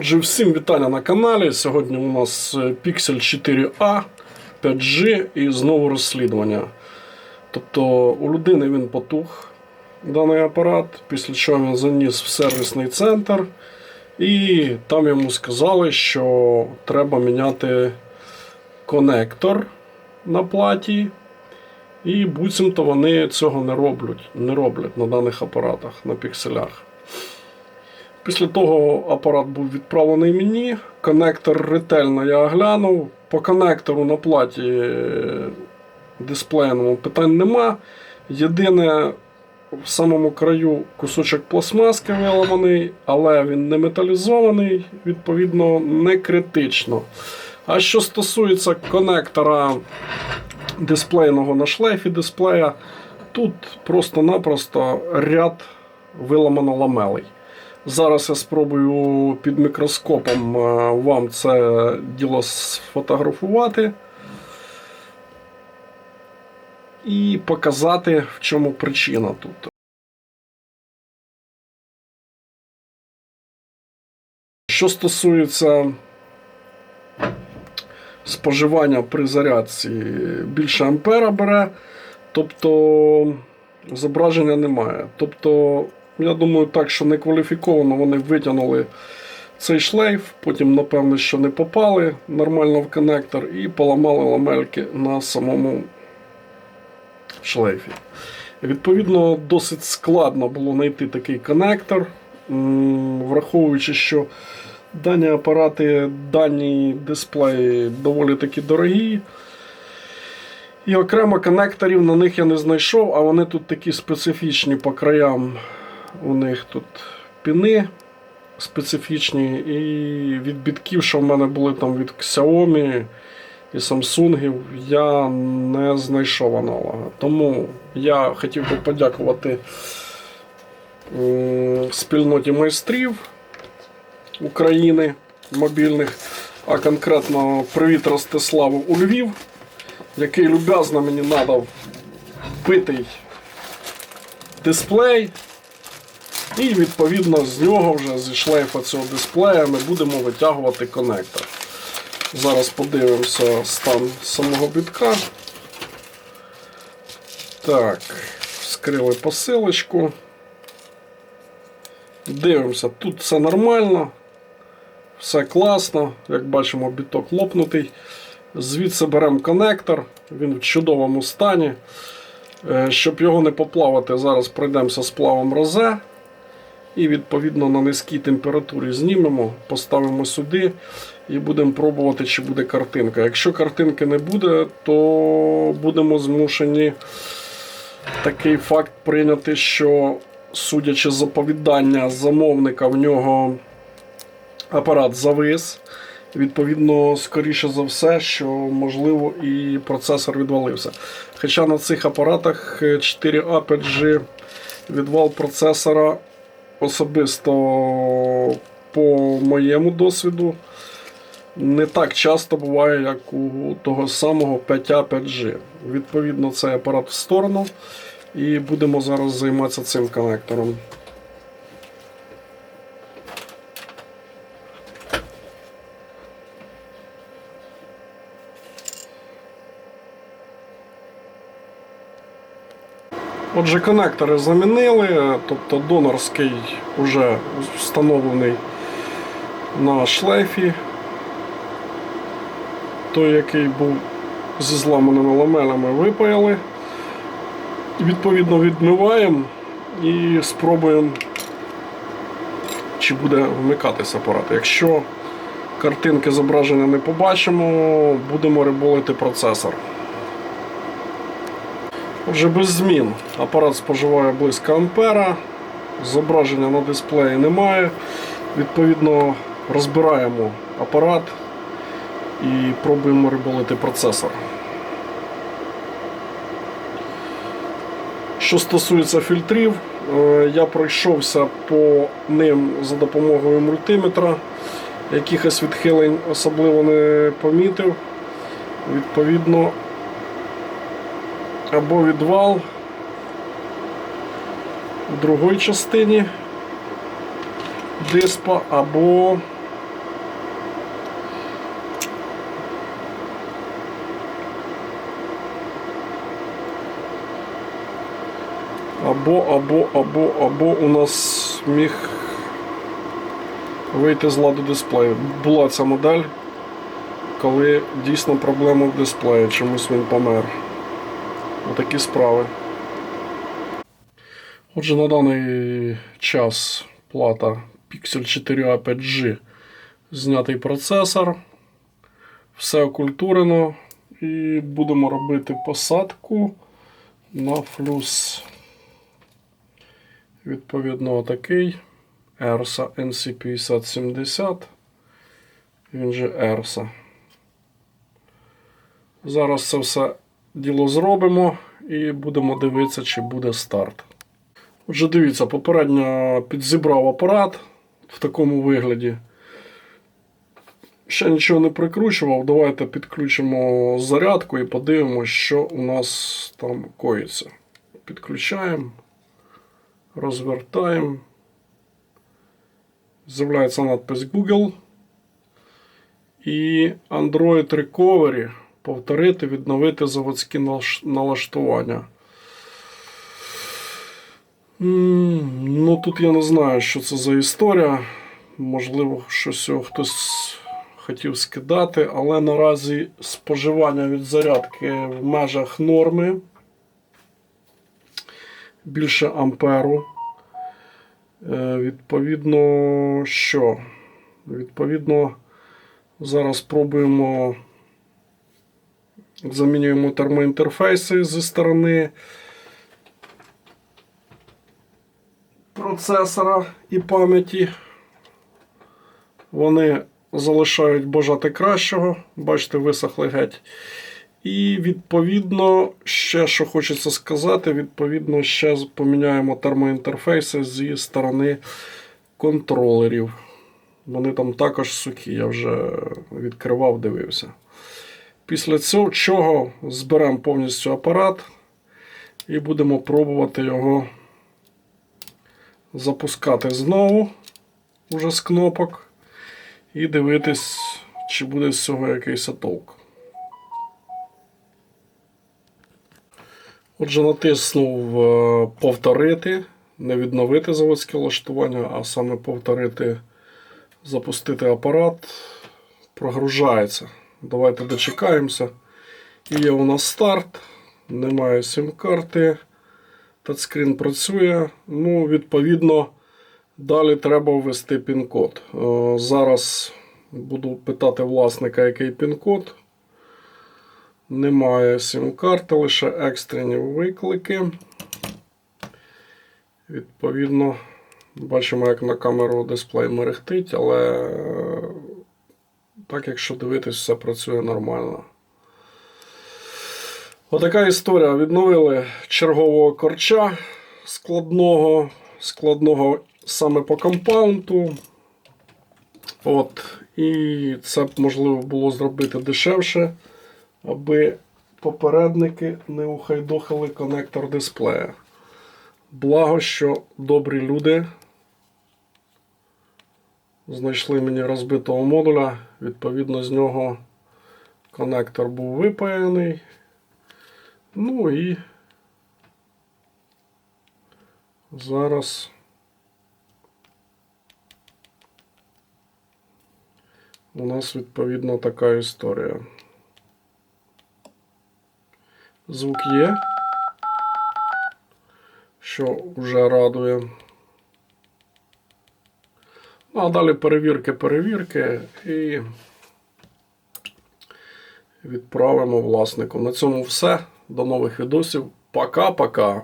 Отже, всім вітання на каналі. Сьогодні у нас е, Pixel 4a 5G і знову розслідування. Тобто у людини він потух даний апарат, після чого він заніс в сервісний центр, і там йому сказали, що треба міняти конектор на платі. І буцімто вони цього не роблять, не роблять на даних апаратах, на пікселях. Після того апарат був відправлений мені. Конектор ретельно я оглянув. По конектору на платі е, дисплейному питань нема. Єдине, в самому краю кусочок пластмаски виламаний, але він не металізований, відповідно, не критично. А що стосується конектора дисплейного на шлейфі дисплея, тут просто-напросто ряд виламано ламелей. Зараз я спробую під мікроскопом е, вам це діло сфотографувати і показати, в чому причина тут. Що стосується споживання при зарядці, більше ампера бере, тобто зображення немає. Тобто я думаю, так, що некваліфіковано вони витягнули цей шлейф, потім, напевно, що не попали нормально в коннектор і поламали ламельки на самому шлейфі. Відповідно, досить складно було знайти такий коннектор, враховуючи, що дані апарати, дані дисплеї доволі таки дорогі. І окремо коннекторів на них я не знайшов, а вони тут такі специфічні по краям. У них тут піни специфічні. І від бітків, що в мене були там від Xiaomi і Samsung, я не знайшов аналога. Тому я хотів би подякувати спільноті майстрів України мобільних, а конкретно привіт Ростиславу у Львів, який люб'язно мені надав битий дисплей. І відповідно з нього вже зі шлейфа цього дисплея ми будемо витягувати конектор. Зараз подивимося стан самого бітка. Так, вскрили посилочку. Дивимося, тут все нормально, все класно, як бачимо, біток лопнутий. Звідси беремо конектор, він в чудовому стані. Е, Щоб його не поплавати, зараз пройдемося з плавом розе. І відповідно на низькій температурі знімемо, поставимо сюди і будемо пробувати, чи буде картинка. Якщо картинки не буде, то будемо змушені такий факт прийняти, що, судячи з оповідання замовника, в нього апарат завис. Відповідно, скоріше за все, що можливо і процесор відвалився. Хоча на цих апаратах 4A 5G відвал процесора особисто по моєму досвіду не так часто буває, як у того самого 5A 5G. Відповідно, цей апарат в сторону. І будемо зараз займатися цим коннектором. Отже, коннектори замінили, тобто донорський вже встановлений на шлейфі. Той, який був зі зламаними ламелями, випаяли. Відповідно, відмиваємо і спробуємо, чи буде вмикатися апарат. Якщо картинки зображення не побачимо, будемо риболити процесор. Отже, без змін. Апарат споживає близько ампера, зображення на дисплеї немає. Відповідно, розбираємо апарат і пробуємо риболити процесор. Що стосується фільтрів, е, я пройшовся по ним за допомогою мультиметра. Якихось відхилень особливо не помітив. Відповідно, або відвал в другій частині диспа, або Або, або, або, або у нас міг вийти з ладу дисплею. Була ця модель, коли дійсно проблема в дисплеї, чомусь він помер. Отакі справи. Отже, на даний час плата Pixel 4 a 5G знятий процесор, все окультурено і будемо робити посадку на флюс. Відповідно, такий ERSA NC5070. Він же ERSA. Зараз це все діло зробимо і будемо дивитися, чи буде старт. Отже, дивіться, попередньо підзібрав апарат в такому вигляді. Ще нічого не прикручував. Давайте підключимо зарядку і подивимося, що у нас там коїться. Підключаємо, розвертаємо. З'являється надпис Google. І Android Recovery. Повторити, відновити заводські налаштування. Ну, тут я не знаю, що це за історія. Можливо, щось його хтось хотів скидати, але наразі споживання від зарядки в межах норми. Більше амперу. Е, Відповідно, що? Відповідно, зараз пробуємо. Замінюємо термоінтерфейси зі сторони процесора і пам'яті. Вони залишають бажати кращого. Бачите, висохли геть. І відповідно, ще що хочеться сказати, відповідно, ще поміняємо термоінтерфейси зі сторони контролерів. Вони там також сухі, я вже відкривав, дивився. Після цього чого зберемо повністю апарат і будемо пробувати його запускати знову уже з кнопок і дивитись, чи буде з цього якийсь толк. Отже, натиснув е, повторити, не відновити заводське влаштування, а саме повторити, запустити апарат. Прогружається. Давайте дочекаємося. І є у нас старт. Немає сім-карти. Тачскрін працює. Ну, відповідно, далі треба ввести пін-код. Е, Зараз буду питати власника, який пін-код. Немає сім-карти, лише екстрені виклики. Відповідно, бачимо, як на камеру дисплей мерехтить, але е, так, якщо дивитись, все працює нормально. Отака історія. Відновили чергового корча складного, складного саме по компаунту. От. І це б можливо було зробити дешевше, аби попередники не ухайдохали конектор дисплея. Благо, що добрі люди знайшли мені розбитого модуля. Відповідно, з нього конектор був випаяний. Ну і зараз у нас відповідно така історія. Звук є, що вже радує. Ну, а далі перевірки, перевірки і відправимо власнику. На цьому все. До нових відосів. Пока-пока.